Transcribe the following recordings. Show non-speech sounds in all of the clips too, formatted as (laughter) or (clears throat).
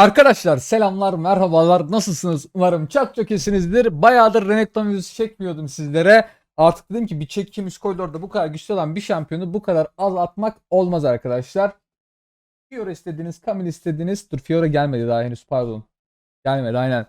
Arkadaşlar selamlar, merhabalar. Nasılsınız? Umarım çok çok iyisinizdir. Bayağıdır Renekton videosu çekmiyordum sizlere. Artık dedim ki bir çekeyim üst koridorda bu kadar güçlü olan bir şampiyonu bu kadar az atmak olmaz arkadaşlar. Fiora istediğiniz, Camille istediğiniz, dur Fiora gelmedi daha henüz pardon. Gelmedi aynen.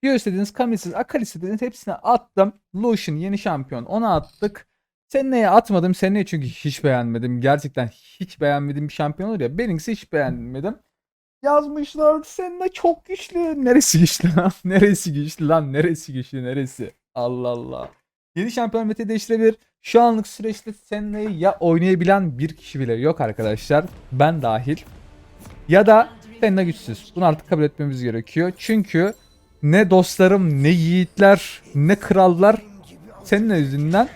Fiora istediğiniz, Camille istediğiniz, Akali istediğiniz hepsine attım. Lucian yeni şampiyon ona attık. Senne'ye atmadım. Senne'yi çünkü hiç beğenmedim. Gerçekten hiç beğenmediğim bir şampiyon olur ya. Benimkisi hiç beğenmedim. Yazmışlar Senna çok güçlü. Neresi güçlü lan? (laughs) Neresi güçlü lan? Neresi güçlü? Neresi? Allah Allah. Yeni şampiyon meta değiştirebilir. Şu anlık süreçte Senna'yı ya oynayabilen bir kişi bile yok arkadaşlar. Ben dahil. Ya da Senna güçsüz. Bunu artık kabul etmemiz gerekiyor. Çünkü ne dostlarım, ne yiğitler, ne krallar Senna yüzünden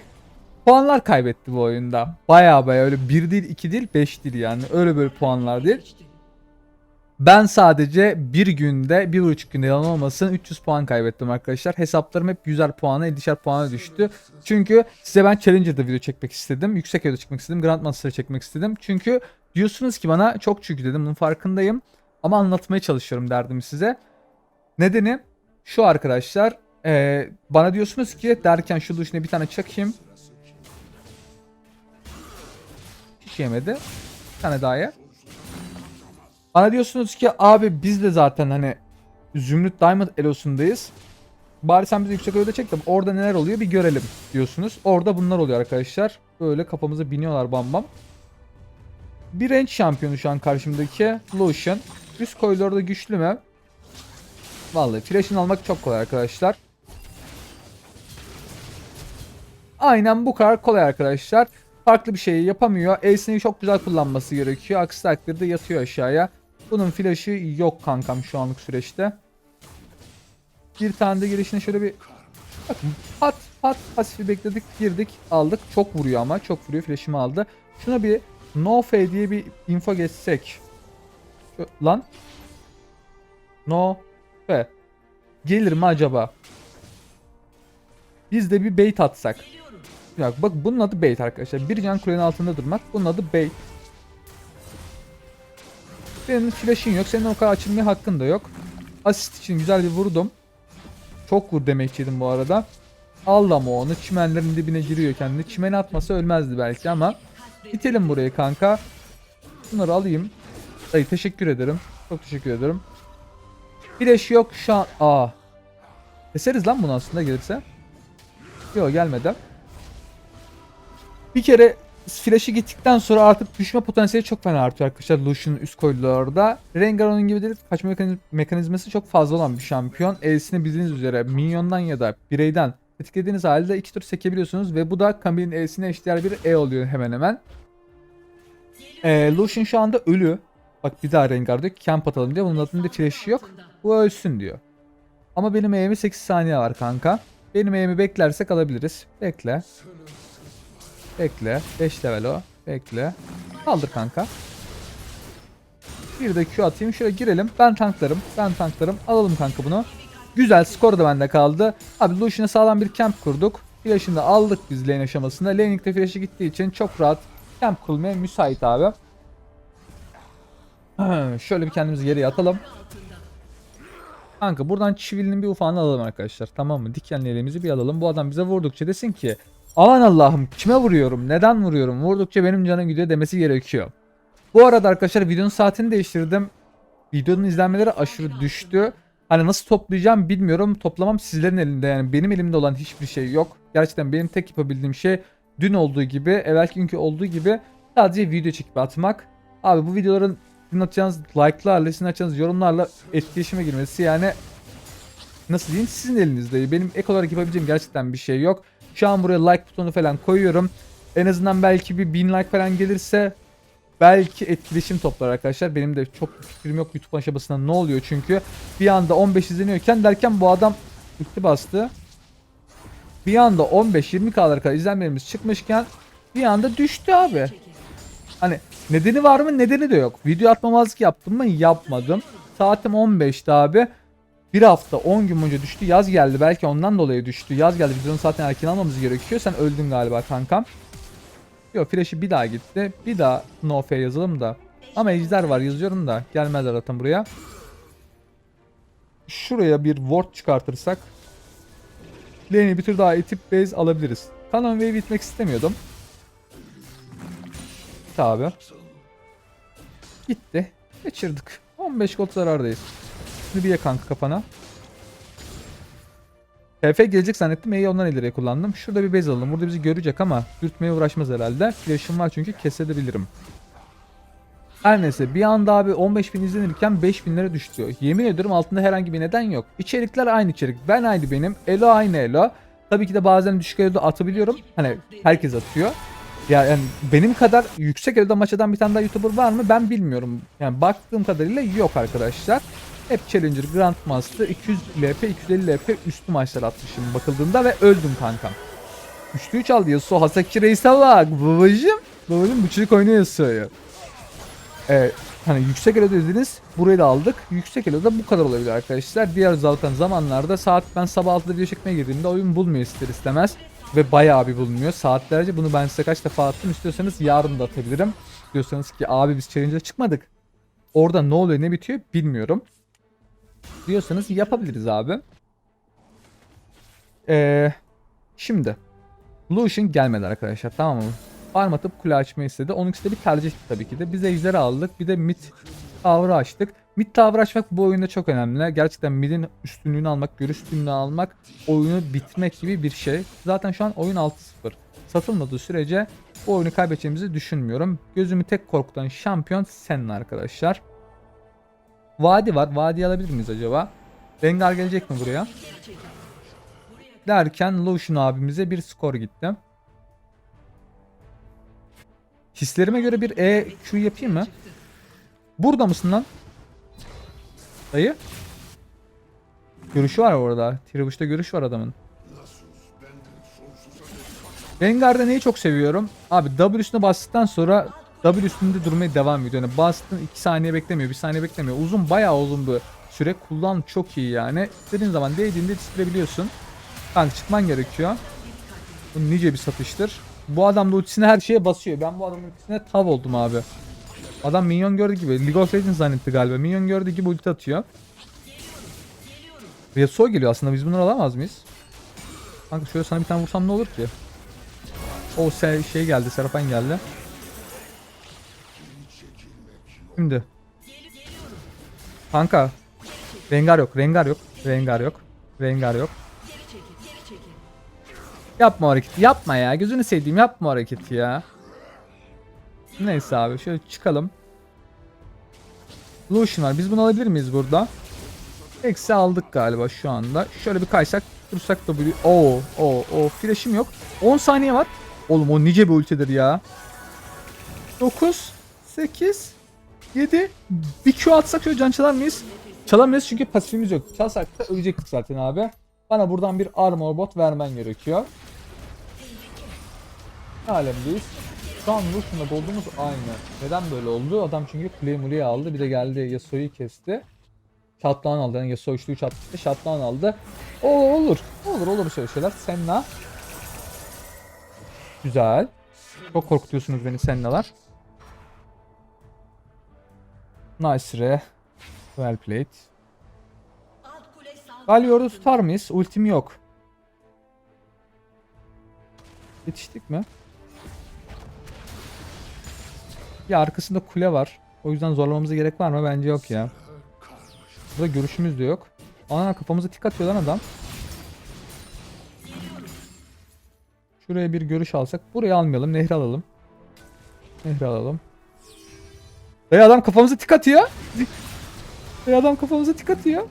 puanlar kaybetti bu oyunda. Baya baya öyle 1 değil 2 değil 5 değil yani. Öyle böyle puanlar değil. Ben sadece bir günde, bir buçuk günde yalan olmasın 300 puan kaybettim arkadaşlar. Hesaplarım hep 100'er puana, 50'şer puana düştü. Çünkü size ben Challenger'da video çekmek istedim. Yüksek evde çıkmak istedim. Grandmaster'ı çekmek istedim. Çünkü diyorsunuz ki bana çok çünkü dedim bunun farkındayım. Ama anlatmaya çalışıyorum derdim size. Nedeni şu arkadaşlar. eee, bana diyorsunuz ki derken şu duşuna bir tane çakayım. Hiç yemedi. Bir tane daha ye. Bana diyorsunuz ki abi biz de zaten hani Zümrüt Diamond Elo'sundayız. Bari sen bizi yüksek öyle çek de orada neler oluyor bir görelim diyorsunuz. Orada bunlar oluyor arkadaşlar. Böyle kafamıza biniyorlar bam bam. Bir range şampiyonu şu an karşımdaki Lucian. Üst koridorda güçlü mü? Vallahi flash'ını almak çok kolay arkadaşlar. Aynen bu kadar kolay arkadaşlar. Farklı bir şey yapamıyor. Ace'ini çok güzel kullanması gerekiyor. Aksi takdirde yatıyor aşağıya. Bunun flash'ı yok kankam şu anlık süreçte. Bir tane de girişine şöyle bir bakın pat pat pasifi bekledik girdik aldık. Çok vuruyor ama çok vuruyor flash'ımı aldı. Şuna bir no fade diye bir info geçsek. Lan. No fe. Gelir mi acaba? Biz de bir bait atsak. Ya bak bunun adı bait arkadaşlar. Bir can kulenin altında durmak. Bunun adı bait. Senin flash'in yok. Senin o kadar açılmaya hakkın da yok. Asist için güzel bir vurdum. Çok vur demekçiydim bu arada. Al ama onu. Çimenlerin dibine giriyor kendini. Çimene atmasa ölmezdi belki ama. İtelim burayı kanka. Bunları alayım. Dayı teşekkür ederim. Çok teşekkür ederim. Flash yok şu an. Aa. Keseriz lan bunu aslında gelirse. Yok gelmedi. Bir kere flash'ı gittikten sonra artık düşme potansiyeli çok fena artıyor arkadaşlar Lucian'ın üst koridorda. Rengar onun gibi değil kaçma mekaniz- mekanizması çok fazla olan bir şampiyon. E'sini bildiğiniz üzere minyondan ya da bireyden tetiklediğiniz halde iki tur sekebiliyorsunuz ve bu da Camille'in E'sine eşdeğer bir E oluyor hemen hemen. Ee, Lucian şu anda ölü. Bak bir daha Rengar diyor ki camp atalım diyor. Bunun adında flash'ı yok. Bu ölsün diyor. Ama benim E'mi 8 saniye var kanka. Benim E'mi beklersek alabiliriz. Bekle. Bekle. 5 level o. Bekle. Kaldır kanka. Bir de Q atayım. Şöyle girelim. Ben tanklarım. Ben tanklarım. Alalım kanka bunu. Güzel. Skor da bende kaldı. Abi Lucian'a sağlam bir camp kurduk. Flash'ını da aldık biz lane aşamasında. Laning'de flash'ı gittiği için çok rahat camp kurulmaya müsait abi. (clears throat) Şöyle bir kendimizi geriye atalım. Kanka buradan çivilinin bir ufağını alalım arkadaşlar. Tamam mı? Dikenli elimizi bir alalım. Bu adam bize vurdukça desin ki Aman Allah'ım kime vuruyorum? Neden vuruyorum? Vurdukça benim canım gidiyor demesi gerekiyor. Bu arada arkadaşlar videonun saatini değiştirdim. Videonun izlenmeleri aşırı düştü. Hani nasıl toplayacağım bilmiyorum. Toplamam sizlerin elinde yani benim elimde olan hiçbir şey yok. Gerçekten benim tek yapabildiğim şey dün olduğu gibi, evvelki günkü olduğu gibi sadece video çekip atmak. Abi bu videoların sizin atacağınız like'larla, sizin atacağınız yorumlarla etkileşime girmesi yani nasıl diyeyim sizin elinizde. Benim ek olarak yapabileceğim gerçekten bir şey yok. Şu an buraya like butonu falan koyuyorum. En azından belki bir 1000 like falan gelirse belki etkileşim toplar arkadaşlar. Benim de çok fikrim yok YouTube aşamasında ne oluyor çünkü. Bir anda 15 izleniyorken derken bu adam gitti bastı. Bir anda 15-20 kadar kadar izlenmelerimiz çıkmışken bir anda düştü abi. Hani nedeni var mı? Nedeni de yok. Video atmamazlık yaptım mı? Yapmadım. Saatim 15'ti abi. Bir hafta 10 gün boyunca düştü. Yaz geldi. Belki ondan dolayı düştü. Yaz geldi. Biz onu zaten erken almamız gerekiyor. Sen öldün galiba kankam. Yok flash'ı bir daha gitti. Bir daha no fair yazalım da. Ama ejder var yazıyorum da. Gelmezler zaten buraya. şuraya bir ward çıkartırsak lane'i bir tur daha itip base alabiliriz. Canon Wave itmek istemiyordum. Tabi. Gitti. Kaçırdık. 15 gold zarardayız. Şimdi bir ye kanka kafana. TF gelecek zannettim. E'yi ondan ileriye kullandım. Şurada bir base alalım. Burada bizi görecek ama dürtmeye uğraşmaz herhalde. Flash'ım var çünkü kesebilirim. Her neyse bir anda abi 15.000 izlenirken 5.000'lere düştü. Yemin ediyorum altında herhangi bir neden yok. İçerikler aynı içerik. Ben aynı benim. Elo aynı Elo. Tabii ki de bazen düşük Elo'da atabiliyorum. Hani herkes atıyor. Ya Yani benim kadar yüksek Elo'da maç atan bir tane daha YouTuber var mı ben bilmiyorum. Yani baktığım kadarıyla yok arkadaşlar. Hep Challenger, Grandmaster, 200 LP, 250 LP üstü maçlar atmışım bakıldığında ve öldüm kankam. 3'lü 3 aldı Yasuo Hasaki Reis'e bak babacım. Babacım çocuk oynuyor Yasuo'yu. Evet. Hani yüksek eloda izlediniz. Burayı da aldık. Yüksek eloda bu kadar olabilir arkadaşlar. Diğer zaten zamanlarda saat ben sabah 6'da video çekmeye girdiğimde oyun bulmuyor ister istemez. Ve bayağı bir bulmuyor. Saatlerce bunu ben size kaç defa attım. İstiyorsanız yarın da atabilirim. Diyorsanız ki abi biz challenge'a çıkmadık. Orada ne oluyor ne bitiyor bilmiyorum. Diyorsanız yapabiliriz abi. Ee, şimdi. Lucian gelmedi arkadaşlar tamam mı? Farm atıp kule açmayı istedi. Onyx'te bir tercih tabii ki de. Biz ejderi aldık. Bir de mid tower'ı açtık. Mid tower açmak bu oyunda çok önemli. Gerçekten mid'in üstünlüğünü almak, görüş üstünlüğünü almak, oyunu bitmek gibi bir şey. Zaten şu an oyun 6-0. Satılmadığı sürece bu oyunu kaybedeceğimizi düşünmüyorum. Gözümü tek korkutan şampiyon Senna arkadaşlar. Vadi var. Vadi alabilir miyiz acaba? Rengar gelecek mi buraya? Derken Lucian abimize bir skor gitti. Hislerime göre bir EQ yapayım mı? Burada mısın lan? Dayı. Görüşü var orada. Tirabuş'ta görüş var adamın. Rengar'da neyi çok seviyorum? Abi W üstüne bastıktan sonra W üstünde durmaya devam ediyor. Yani bastın 2 saniye beklemiyor, 1 saniye beklemiyor. Uzun bayağı uzun bir süre. Kullan çok iyi yani. İstediğin zaman değdiğinde bitirebiliyorsun. Kanka çıkman gerekiyor. Bu nice bir satıştır. Bu adam da ultisine her şeye basıyor. Ben bu adamın ultisine tav oldum abi. Adam minyon gördü gibi. League of Legends zannetti galiba. Minyon gördü gibi ulti atıyor. Yasuo geliyor aslında. Biz bunları alamaz mıyız? Kanka şöyle sana bir tane vursam ne olur ki? O şey, geldi. Serafen geldi. Şimdi. Kanka. Rengar yok. Rengar yok. Rengar yok. Rengar yok. Yapma hareketi. Yapma ya. Gözünü sevdiğim yapma hareketi ya. Neyse abi şöyle çıkalım. Lucian var. Biz bunu alabilir miyiz burada? Eksi aldık galiba şu anda. Şöyle bir kaysak dursak W. Oo, oo, oo. Flash'im yok. 10 saniye var. Oğlum o nice bir ultidir ya. 9 8 7 Bir Q atsak şöyle can çalar mıyız? Çalamayız çünkü pasifimiz yok. Çalsak da ölecektik zaten abi. Bana buradan bir armor bot vermen gerekiyor. Alemdeyiz. Şu an Lucian'la goldumuz aynı. Neden böyle oldu? Adam çünkü Clay Mule'yi aldı. Bir de geldi Yasuo'yu kesti. Shutdown aldı. Yani Yasuo 3'lü 3 attı. Shutdown aldı. O olur. Olur olur şöyle şeyler. Senna. Güzel. Çok korkutuyorsunuz beni Senna'lar. Nice re. Well played. Galio'yu tutar mıyız? Ultim yok. Yetiştik mi? Ya arkasında kule var. O yüzden zorlamamıza gerek var mı? Bence yok ya. Burada görüşümüz de yok. Ana kafamıza tik atıyor lan adam. Şuraya bir görüş alsak. Burayı almayalım. Nehri alalım. Nehri alalım. Dayı adam kafamıza tik atıyor. Dayı adam kafamıza tik atıyor.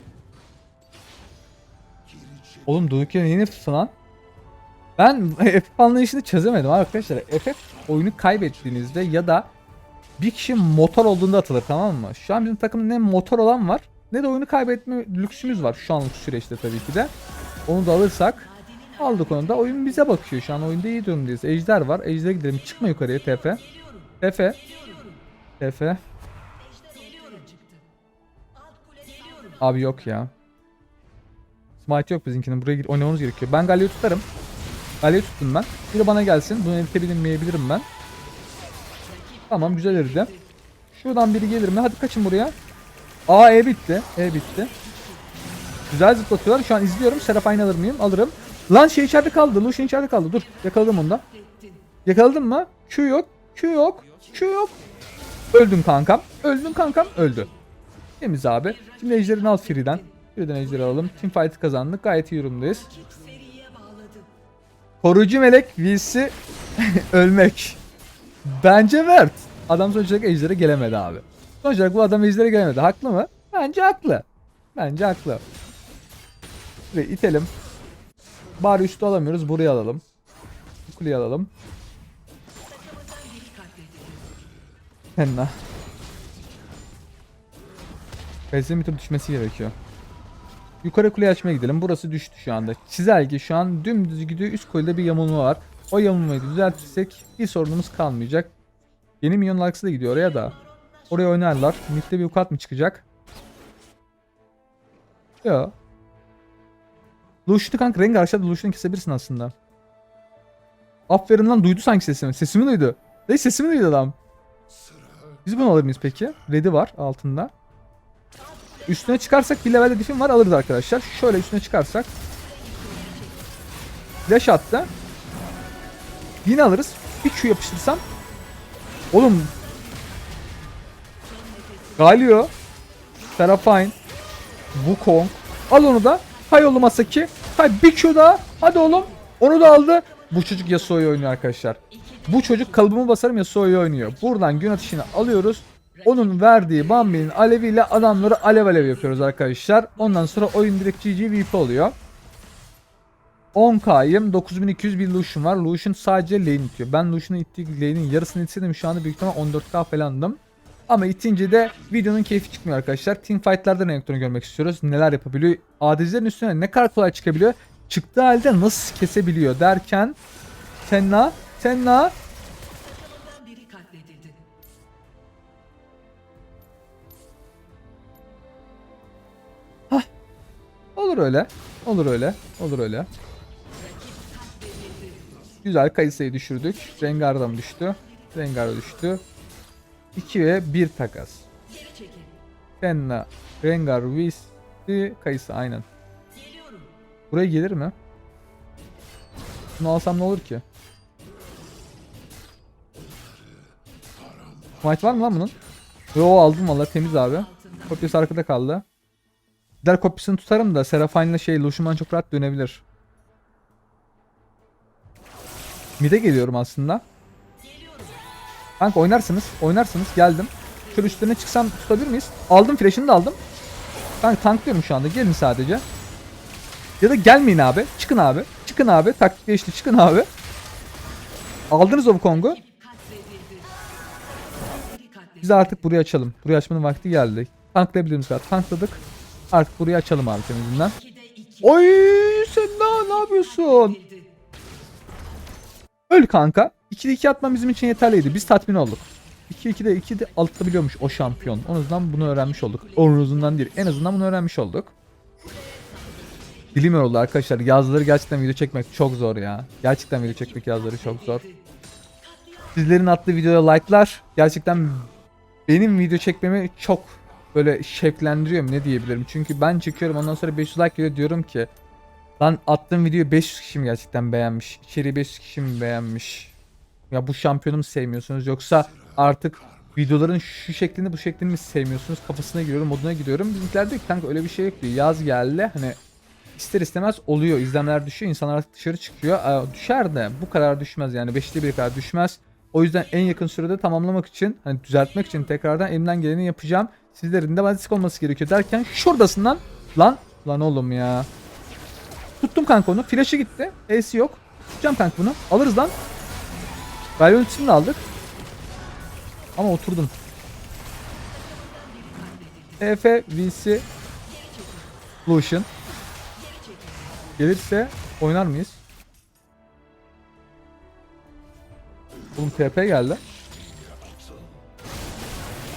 Oğlum durduk yere niye nefes lan? Ben (laughs) FF anlayışını çözemedim arkadaşlar. FF oyunu kaybettiğinizde ya da bir kişi motor olduğunda atılır tamam mı? Şu an bizim takımda ne motor olan var ne de oyunu kaybetme lüksümüz var şu anlık süreçte tabii ki de. Onu da alırsak aldık onu da oyun bize bakıyor şu an oyunda iyi durumdayız. Ejder var. Ejder'e gidelim. Çıkma yukarıya TF. TF. TF. Abi yok ya. Smite yok bizimkinin. Buraya gir oynamamız gerekiyor. Ben Galio'yu tutarım. Galio'yu tuttum ben. Biri bana gelsin. Bunu eritebilmeyebilirim ben. Tamam güzel eridi. Şuradan biri gelir mi? Hadi kaçın buraya. Aa E bitti. E bitti. Güzel zıplatıyorlar. Şu an izliyorum. Seraphine alır mıyım? Alırım. Lan şey içeride kaldı. Lucian içeride kaldı. Dur. Yakaladım onu da. Yakaladın mı? Q yok. Q yok. Q yok. Öldün kankam. Öldün kankam. Öldü. Temiz abi. Şimdi ejderini al Free'den. Free'den ejderi alalım. Team fight'ı kazandık. Gayet iyi durumdayız. Koruyucu melek VC (laughs) ölmek. Bence Mert. Adam sonuç olarak ejdere gelemedi abi. Sonuç olarak bu adam ejdere gelemedi. Haklı mı? Bence haklı. Bence haklı. Ve itelim. Bari üstü alamıyoruz. Burayı alalım. Kuleyi alalım. Henna. Bezin bir düşmesi gerekiyor. Yukarı kule açmaya gidelim. Burası düştü şu anda. Çizelge şu an dümdüz gidiyor. Üst kulede bir yamulma var. O yamulmayı düzeltirsek bir sorunumuz kalmayacak. Yeni minyon laksı da gidiyor oraya da. Oraya oynarlar. Mid'de bir ukat mı çıkacak? Yo. Lucian'ı kanka Rengar aşağıda Lucian'ı kesebilirsin aslında. Aferin lan duydu sanki sesimi. Sesimi duydu. Değil sesimi duydu adam. Biz bunu alır mıyız peki? Red'i var altında. Üstüne çıkarsak bir levelde difim var alırız arkadaşlar. Şöyle üstüne çıkarsak. Flash attı. Yine alırız. Bir Q yapıştırsam. Oğlum. Galio. Seraphine. Wukong. Al onu da. Hay oğlum Asaki. Hay bir Q daha. Hadi oğlum. Onu da aldı. Bu çocuk Yasuo'yu oynuyor arkadaşlar. Bu çocuk kalıbımı basarım Yasuo'yu oynuyor. Buradan gün atışını alıyoruz. Onun verdiği Bambi'nin aleviyle adamları alev alev yapıyoruz arkadaşlar. Ondan sonra oyun direkt GG VP oluyor. 10k'yım. 9200 bir Lucian var. Lucian sadece lane itiyor. Ben Lucian'ın ittiği lane'in yarısını itseydim şu anda büyük ihtimal 14k falandım. Ama itince de videonun keyfi çıkmıyor arkadaşlar. Team fight'larda Renekton'u görmek istiyoruz. Neler yapabiliyor? ADC'lerin üstüne ne kadar kolay çıkabiliyor? Çıktığı halde nasıl kesebiliyor derken Tenna, Biri katledildi. Olur öyle. Olur öyle. Olur öyle. Güzel Kayısı'yı düşürdük. Rengar da mı düştü? Rengar düştü. 2 ve 1 takas. Fenna, Rengar, Whis, Kayısı aynen. Buraya gelir mi? Bunu alsam ne olur ki? Smite var mı lan bunun? Yo aldım valla temiz abi. Kopyası arkada kaldı. Gider kopyasını tutarım da Seraphine'la şey Lushman çok rahat dönebilir. Mid'e geliyorum aslında. Kanka oynarsınız. Oynarsınız. Geldim. Şöyle üstüne çıksam tutabilir miyiz? Aldım flash'ını da aldım. Kanka tanklıyorum şu anda. Gelin sadece. Ya da gelmeyin abi. Çıkın abi. Çıkın abi. Taktik geçti. Çıkın abi. Aldınız o bu Kong'u. Biz artık burayı açalım. Burayı açmanın vakti geldi. Tanklayabildiğimiz kadar tankladık. Artık burayı açalım abi temizinden. 2'de 2 Oy sen daha ne yapıyorsun? Öl kanka. 2'de 2 atman bizim için yeterliydi. Biz tatmin olduk. 2-2'de 2 de atabiliyormuş o şampiyon. En azından bunu öğrenmiş olduk. En azından değil. En azından bunu öğrenmiş olduk. Dilim yoruldu arkadaşlar. Yazları gerçekten video çekmek çok zor ya. Gerçekten video çekmek yazları çok zor. Sizlerin attığı videoya like'lar gerçekten benim video çekmemi çok böyle şevklendiriyor ne diyebilirim. Çünkü ben çekiyorum ondan sonra 500 like geliyor diyorum ki lan attığım videoyu 500 kişi mi gerçekten beğenmiş? İçeriği 500 kişi mi beğenmiş? Ya bu şampiyonu mu sevmiyorsunuz yoksa artık videoların şu şeklini bu şeklini mi sevmiyorsunuz kafasına giriyorum moduna giriyorum. Bizimkiler diyor ki kanka öyle bir şey yok diyor. Yaz geldi hani ister istemez oluyor. İzlenmeler düşüyor. insanlar artık dışarı çıkıyor. Aa, düşer de bu kadar düşmez yani. Beşte bir kadar düşmez. O yüzden en yakın sürede tamamlamak için hani düzeltmek için tekrardan elimden geleni yapacağım. Sizlerin de destek olması gerekiyor derken şuradasın lan. Lan. Oğlum ya. Tuttum kanka onu. Flash'ı gitti. Ace yok. Tutacağım kanka bunu. Alırız lan. De aldık. Ama oturdum. Efe, VC, Lucian. Gelirse oynar mıyız? Oğlum TP geldi.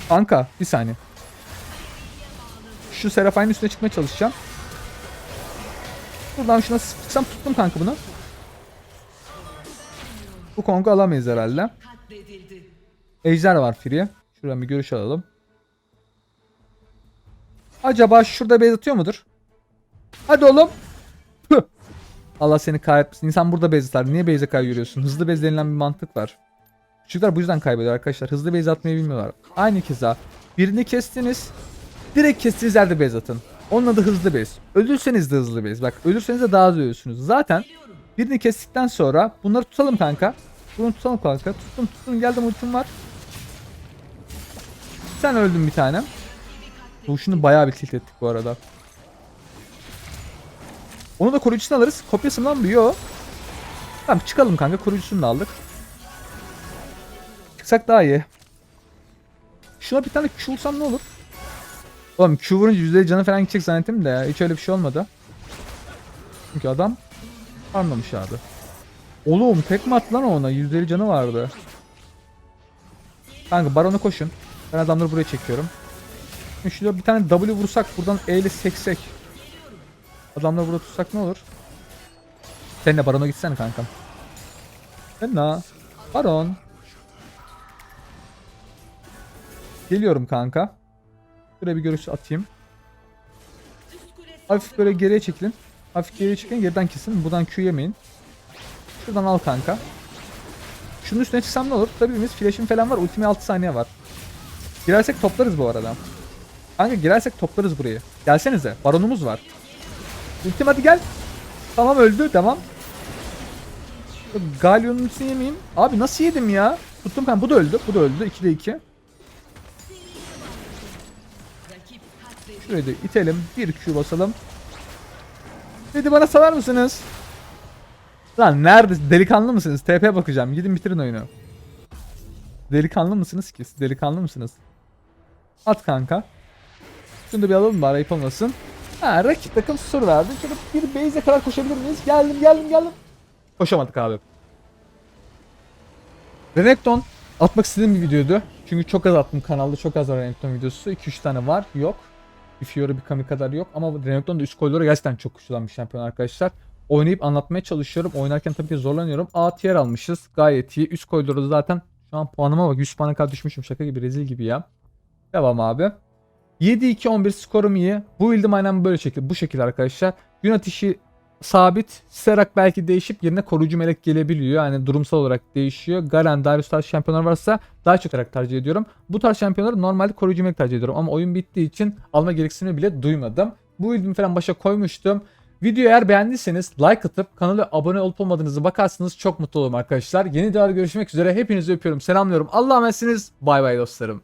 Kanka bir saniye. Şu Seraphine'in üstüne çıkmaya çalışacağım. Buradan şuna sıksam tuttum kanka bunu. Bu Kong'u alamayız herhalde. Ejder var Free. Şuradan bir görüş alalım. Acaba şurada base atıyor mudur? Hadi oğlum. Allah seni kahretmesin. İnsan burada base atar. Niye base kaybediyorsun? Hızlı base denilen bir mantık var. Çocuklar bu yüzden kaybediyor arkadaşlar. Hızlı base atmayı bilmiyorlar. Aynı keza. Birini kestiniz. Direkt kestiğiniz yerde base atın. Onun adı hızlı base. Ölürseniz de hızlı base. Bak ölürseniz de daha az ölüyorsunuz. Zaten birini kestikten sonra bunları tutalım kanka. Bunu tutalım kanka. Tuttum tuttum geldim ultim var. Sen öldün bir tane. Bu şunu bayağı bir tilt ettik bu arada. Onu da koruyucusunu alırız. Kopyası mı? Yo. Tamam çıkalım kanka. Koruyucusunu da aldık. Çıksak daha iyi. Şuna bir tane Q ne olur? Oğlum Q vurunca yüzde canı falan gidecek zannettim de ya. Hiç öyle bir şey olmadı. Çünkü adam anlamış abi. Oğlum tek mi attı lan ona? Yüzleri canı vardı. Kanka barona koşun. Ben adamları buraya çekiyorum. Şurada bir tane W vursak buradan E ile seksek. Adamları burada tutsak ne olur? Sen de barona gitsene kankam. Sen ne? Baron. Geliyorum kanka. Şuraya bir görüş atayım. Hafif böyle geriye çekilin. Hafif geriye çekin geriden kesin. Buradan Q yemeyin. Şuradan al kanka. Şunun üstüne çıksam ne olur? Tabii biz flash'im falan var. Ultimi 6 saniye var. Girersek toplarız bu arada. Kanka girersek toplarız burayı. Gelsenize. Baronumuz var. Ultim hadi gel. Tamam öldü. Tamam. Galyon'un üstüne yemeyeyim. Abi nasıl yedim ya? Tuttum ben. Bu da öldü. Bu da öldü. 2'de 2. Şurayı da itelim. Bir Q basalım. Hadi bana salar mısınız? Lan nerede? Delikanlı mısınız? TP bakacağım. Gidin bitirin oyunu. Delikanlı mısınız ki? Delikanlı mısınız? At kanka. Şunu da bir alalım bari ayıp olmasın. Ha rakip takım sur verdi. Şöyle bir base'e kadar koşabilir miyiz? Geldim geldim geldim. Koşamadık abi. Renekton atmak istediğim bir videoydu. Çünkü çok az attım kanalda çok az var Renekton videosu. 2-3 tane var yok. Bir Fiora bir Kami kadar yok ama Renekton da üst koridora gerçekten çok güçlü olan bir şampiyon arkadaşlar. Oynayıp anlatmaya çalışıyorum. Oynarken tabii ki zorlanıyorum. A tier almışız. Gayet iyi. Üst koridorda zaten şu an puanıma bak 100 puana kadar düşmüşüm. Şaka gibi rezil gibi ya. Devam abi. 7-2-11 skorum iyi. Bu build'im aynen böyle şekilde. Bu şekilde arkadaşlar. Gün ateşi sabit. Serak belki değişip yerine koruyucu melek gelebiliyor. Yani durumsal olarak değişiyor. Garen, Darius tarz şampiyonlar varsa daha çok Serak tercih ediyorum. Bu tarz şampiyonları normalde koruyucu melek tercih ediyorum. Ama oyun bittiği için alma gereksinimi bile duymadım. Bu build'imi falan başa koymuştum. Videoyu eğer beğendiyseniz like atıp kanala abone olup olmadığınızı bakarsınız çok mutlu olurum arkadaşlar. Yeni videolarda görüşmek üzere. Hepinizi öpüyorum. Selamlıyorum. Allah'a emanetsiniz. Bay bay dostlarım.